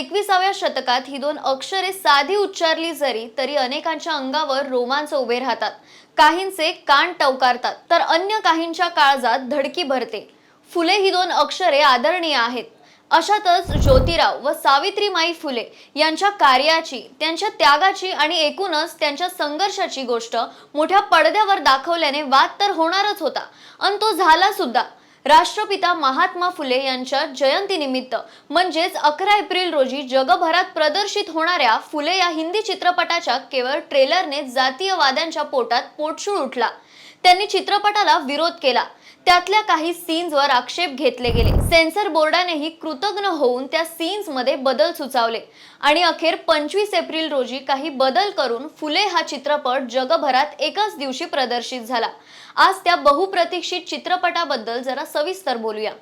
एकविसाव्या शतकात ही दोन अक्षरे साधी उच्चारली जरी तरी अनेकांच्या अंगावर रोमांच उभे राहतात. काहींचे कान टवकारतात तर अन्य काहींच्या काळजात धडकी भरते. फुले ही दोन अक्षरे आदरणीय आहेत. अशातच ज्योतिराव व सावित्रीमाई फुले यांच्या कार्याची त्यांच्या त्यागाची आणि एकूणच त्यांच्या संघर्षाची गोष्ट मोठ्या पडद्यावर दाखवल्याने वाद तर होणारच होता. आणि तो झाला सुद्धा. राष्ट्रपिता महात्मा फुले यांच्या जयंतीनिमित्त म्हणजेच अकरा एप्रिल रोजी जगभरात प्रदर्शित होणाऱ्या फुले या हिंदी चित्रपटाच्या केवळ ट्रेलरने जातीयवाद्यांच्या पोटात पोटशूळ उठला. त्यांनी चित्रपटाला विरोध केला. त्यातल्या काही सीन्सवर आक्षेप घेतले गेले. सेन्सर बोर्डानेही कृतज्ञ होऊन त्या सीन्समध्ये बदल सुचावले आणि अखेर पंचवीस एप्रिल रोजी काही बदल करून फुले हा चित्रपट जगभरात एकाच दिवशी प्रदर्शित झाला. आज त्या बहुप्रतीक्षित चित्रपटाबद्दल जरा सविस्तर बोलूया.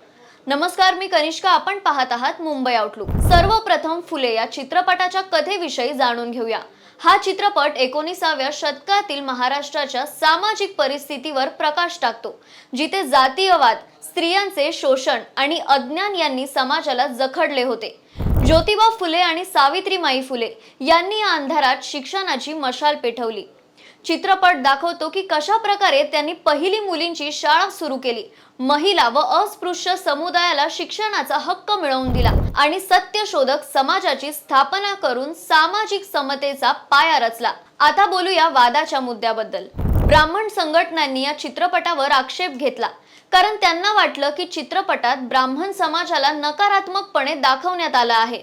नमस्कार मी कनिष्का. आपण पाहत आहात मुंबई आउटलुक सर्वप्रथम फुले या चित्रपटाच्या कथेविषयी जाणून घेऊया. हा चित्रपट एकोणीसाव्या शतकातील महाराष्ट्राच्या सामाजिक परिस्थितीवर प्रकाश टाकतो जिथे जातीयवाद स्त्रियांचे शोषण आणि अज्ञान यांनी समाजाला जखडले होते. ज्योतिबा फुले आणि सावित्रीमाई फुले यांनी या अंधारात शिक्षणाची मशाल पेटवली चित्रपट दाखवतो की कशा प्रकारे त्यांनी पहिली मुलींची शाळा सुरू केली. महिला व अस्पृश्य समुदायाला शिक्षणाचा हक्क मिळवून दिला आणि सत्यशोधक समाजाची स्थापना करून सामाजिक समतेचा पाया रचला. आता बोलूया वादाच्या मुद्द्याबद्दल. ब्राह्मण संघटनांनी या चित्रपटावर आक्षेप घेतला. कारण त्यांना वाटलं की चित्रपटात ब्राह्मण समाजाला नकारात्मकपणे दाखवण्यात आला आहे.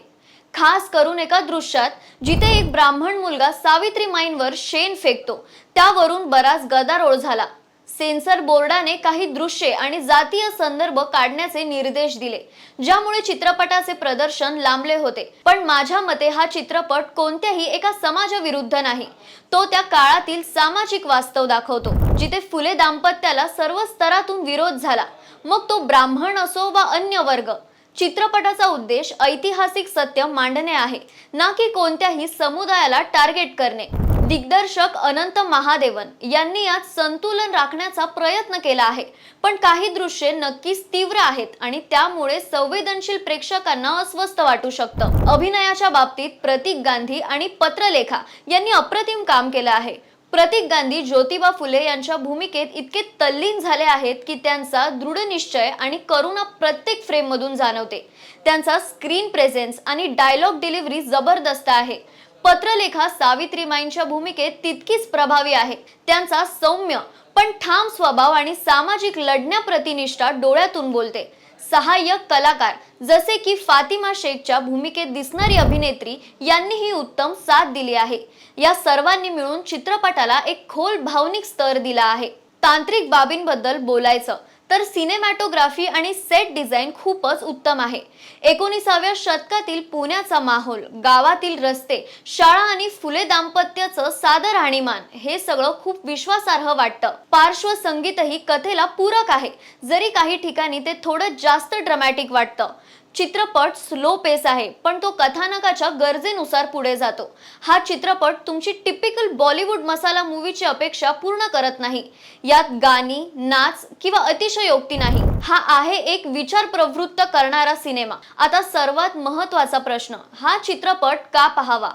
खास करून एका दृश्यात जिथे एक ब्राह्मण मुलगा सावित्री माईंवर शेण फेकतो. त्यावरून बराच गदारोळ झाला. सेन्सर बोर्डाने काही दृश्ये आणि जातीय संदर्भ काढण्याचे निर्देश दिले ज्यामुळे चित्रपटाचे प्रदर्शन लांबले होते. पण माझ्या मते हा चित्रपट कोणत्याही एका समाजाविरुद्ध नाही. तो त्या काळातील सामाजिक वास्तव दाखवतो जिथे फुले दाम्पत्याला सर्व स्तरातून विरोध झाला. मग तो ब्राह्मण असो वा अन्य वर्ग चित्रपटाचा उद्देश ऐतिहासिक सत्य मांडणे आहे ना की कोणत्याही समुदायाला टार्गेट करणे. दिग्दर्शक अनंत महादेवन यांनी यात संतुलन राखण्याचा प्रयत्न केला आहे पण काही दृश्ये नक्कीच तीव्र आहेत आणि त्यामुळे संवेदनशील प्रेक्षकांना अस्वस्थ वाटू शकतं. अभिनयाच्या बाबतीत प्रतीक गांधी आणि पत्रलेखा यांनी अप्रतिम काम केलं आहे. प्रतीक गांधी ज्योतिबा फुले यांच्या भूमिकेत इतके तल्लीन झाले आहेत की त्यांचा दृढ निश्चय आणि करुणा प्रत्येक फ्रेम मधून जाणवते. त्यांचा स्क्रीन प्रेझेन्स आणि डायलॉग डिलिव्हरी जबरदस्त आहे. पत्रलेखा सावित्रीमाईंच्या भूमिकेत तितकीच प्रभावी आहे. त्यांचा सौम्य पण ठाम स्वभाव आणि सामाजिक लढण्याप्रतिनिष्ठा डोळ्यातून बोलते. सहाय्यक कलाकार जसे की फातिमा शेखच्या भूमिकेत दिसणारी अभिनेत्री यांनीही उत्तम साथ दिली आहे. या सर्वांनी मिळून चित्रपटाला एक खोल भावनिक स्तर दिला आहे. तांत्रिक बाबींबद्दल बोलायचं तर सिनेमॅटोग्राफी आणि सेट डिझाईन खूपच उत्तम आहे. एकोणीसाव्या शतकातील पुण्याचा माहोल गावातील रस्ते शाळा आणि फुले दाम्पत्याचं साधं राहणीमान हे सगळं खूप विश्वासार्ह वाटतं. पार्श्वसंगीतही कथेला पूरक आहे. जरी काही ठिकाणी ते थोडं जास्त ड्रमॅटिक वाटतं. चित्रपट स्लो पेस आहे पण तो कथानकाच्या गरजेनुसार पुढे जातो. हा चित्रपट तुमची टिपिकल बॉलिवूड मसाला मूवीची अपेक्षा पूर्ण करत नाही. यात गाणी नाच किंवा अतिशयोक्ती नाही. हा आहे एक विचार प्रवृत्त करणारा सिनेमा. आता सर्वात महत्त्वाचा प्रश्न हा चित्रपट का पाहावा?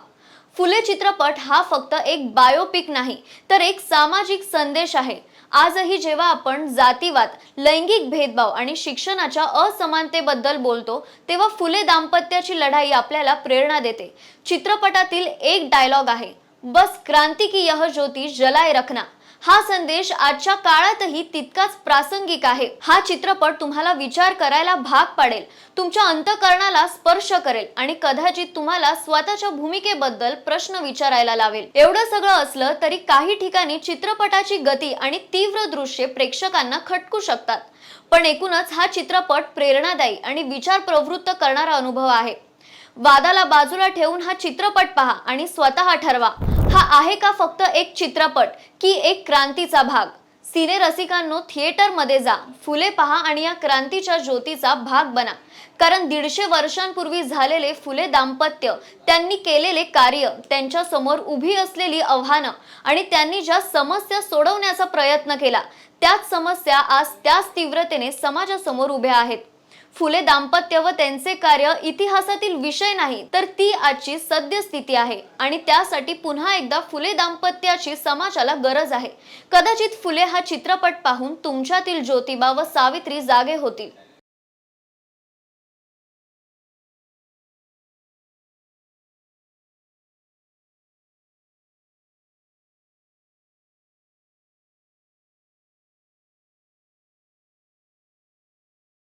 फुले चित्रपट हा फक्त एक बायोपिक नाही तर एक सामाजिक संदेश आहे. आजही जेव्हा आपण जातीवाद लैंगिक भेदभाव आणि शिक्षणाच्या असमानतेबद्दल बोलतो तेव्हा फुले दाम्पत्याची लढाई आपल्याला प्रेरणा देते. चित्रपटातील एक डायलॉग आहे बस क्रांती की यह ज्योती जलाय रखना. हा संदेश आजच्या काळातही तितकाच प्रासंगिक आहे. हा चित्रपट तुम्हाला विचार करायला भाग पाडेल. तुमच्या अंतकरणाला स्पर्श करेल आणि कदाचित तुम्हाला स्वतःच्या भूमिकेबद्दल प्रश्न विचारायला लावेल. एवढं सगळं असलं तरी काही ठिकाणी चित्रपटाची गती आणि तीव्र दृश्ये प्रेक्षकांना खटकू शकतात. पण एकूणच हा चित्रपट प्रेरणादायी आणि विचार प्रवृत्त करणारा अनुभव आहे. वादाला बाजूला ठेवून हा चित्रपट पहा आणि स्वतः ठरवा. हा आहे का फक्त एक चित्रपट की एक क्रांतीचा भाग? सिने रसिकांनो थिएटरमध्ये जा. फुले पहा आणि या क्रांतीच्या ज्योतीचा भाग बना. कारण दीडशे वर्षांपूर्वी झालेले फुले दाम्पत्य त्यांनी केलेले कार्य त्यांच्यासमोर उभी असलेली आव्हानं आणि त्यांनी ज्या समस्या सोडवण्याचा प्रयत्न केला त्याच समस्या आज त्याच तीव्रतेने समाजासमोर उभ्या आहेत. फुले दाम्पत्य व त्यांचे कार्य इतिहासातील विषय नाही तर ती आजची सद्यस्थिती आहे. आणि त्यासाठी पुन्हा एकदा फुले दाम्पत्याची समाजाला गरज आहे. कदाचित फुले हा चित्रपट पाहून तुमच्यातील ज्योतिबा व सावित्री जागे होतील.